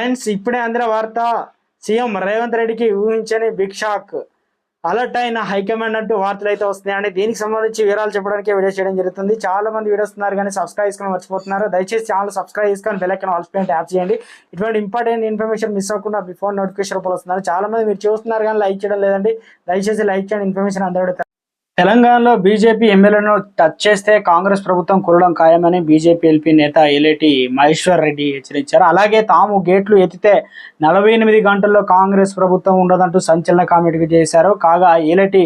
Friends ఇప్పుడే అందిన వార్త సీఎం రేవంత్ రెడ్డికి ఊహించని బిగ్ షాక్. అలర్ట్ అయిన హైకమాండ్ అంటూ వార్తలు అయితే వస్తున్నాయండి. దీనికి సంబంధించి వివరాలు చెప్పడానికి వీడియో చేయడం జరుగుతుంది. చాలా మంది వీడియోస్ ఉన్నారు కానీ సబ్స్క్రైబ్ చేసుకొని మర్చిపోతున్నారు. దయచేసి ఛానల్ సబ్స్క్రైబ్ చేసుకొని బెల్లైకన్ ఆల్స్ ఆల్ యాప్ చేయండి. ఇటువంటి ఇంపార్టెంట్ ఇన్ఫర్మేషన్ మిస్ అవ్వకుండా బిఫోర్ నోటిఫికేషన్ రూపంలో వస్తున్నారు. చాలా మంది మీరు చూస్తున్నారు కానీ లైక్ చేయడం లేదండి. దయచేసి లైక్ చేయండి. ఇన్ఫర్మేషన్ అందరూ తెలంగాణలో బీజేపీ ఎమ్మెల్యేను టచ్ చేస్తే కాంగ్రెస్ ప్రభుత్వం కురడం ఖాయమని బీజేపీ ఎల్పీ నేత ఎలేటి మహేశ్వర్ రెడ్డి హెచ్చరించారు. అలాగే తాము గేట్లు ఎత్తితే నలభై ఎనిమిది గంటల్లో కాంగ్రెస్ ప్రభుత్వం ఉండదంటూ సంచలన కామెంట్ చేశారు. కాగా ఏలేటి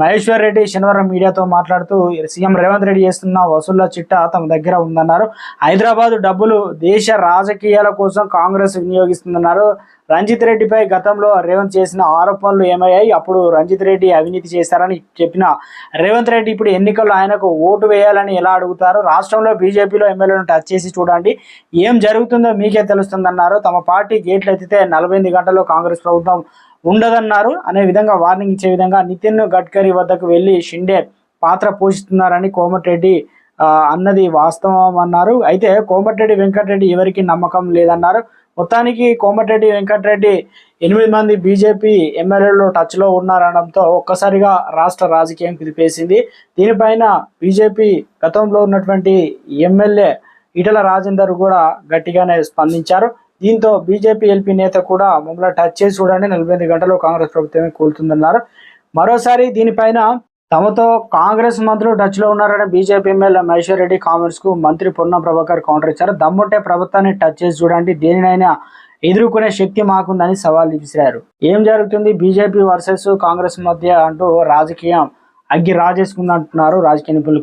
మహేశ్వర్ రెడ్డి శనివారం మీడియాతో మాట్లాడుతూ సీఎం రేవంత్ రెడ్డి చేస్తున్న వసూళ్ళ చిట్టా తమ దగ్గర ఉందన్నారు. హైదరాబాద్ డబ్బులు దేశ రాజకీయాల కోసం కాంగ్రెస్ వినియోగిస్తుందన్నారు. రంజిత్ రెడ్డిపై గతంలో రేవంత్ చేసిన ఆరోపణలు ఏమయ్యాయి? అప్పుడు రంజిత్ రెడ్డి అవినీతి చేశారని చెప్పిన రేవంత్ రెడ్డి ఇప్పుడు ఎన్నికల్లో ఆయనకు ఓటు వేయాలని ఎలా అడుగుతారు? రాష్ట్రంలో బీజేపీలో ఎమ్మెల్యేలను టచ్ చేసి చూడండి. ఏం జరుగుతుందో మీకే తెలుస్తుందన్నారు. తమ పార్టీ గేట్లు ఎత్తితే నలభై ఎనిమిది గంటల్లో కాంగ్రెస్ ప్రభుత్వం ఉండదన్నారు. అనే విధంగా వార్నింగ్ ఇచ్చే విధంగా నితిన్ గడ్కరీ వద్దకు వెళ్ళి షిండే పాత్ర పోషిస్తున్నారని కోమటిరెడ్డి అన్నది వాస్తవం అన్నారు. అయితే కోమటిరెడ్డి వెంకటరెడ్డి ఎవరికి నమ్మకం లేదన్నారు. మొత్తానికి కోమటిరెడ్డి వెంకటరెడ్డి ఎనిమిది మంది బీజేపీ ఎమ్మెల్యేలు టచ్లో ఉన్నారనడంతో ఒక్కసారిగా రాష్ట్ర రాజకీయం కుదిపేసింది. దీనిపైన బీజేపీ గతంలో ఉన్నటువంటి ఎమ్మెల్యే ఈటల రాజేందర్ కూడా గట్టిగానే స్పందించారు. దీంతో బీజేపీ ఎల్పీ నేత కూడా మమ్మల్ని టచ్ చేసి చూడండి. నలభై ఎనిమిది గంటల్లో కాంగ్రెస్ ప్రభుత్వమే కూలుతుందన్నారు. మరోసారి దీనిపైన తమతో కాంగ్రెస్ మంత్రులు టచ్లో ఉన్నారని బీజేపీ ఎమ్మెల్యే మహేశ్వర్ రెడ్డి కామెంట్స్కు మంత్రి పొన్నం ప్రభాకర్ కౌంటర్ ఇచ్చారు. దమ్ముంటే ప్రభుత్వాన్ని టచ్ చేసి చూడండి. దేనినైనా ఎదుర్కొనే శక్తి మాకుందని సవాల్ విసిరారు. ఏం జరుగుతుంది? బీజేపీ వర్సెస్ కాంగ్రెస్ మధ్య అంటూ రాజకీయం అగ్గి రాజేసుకుందంటున్నారు రాజకీయ నిపుణులు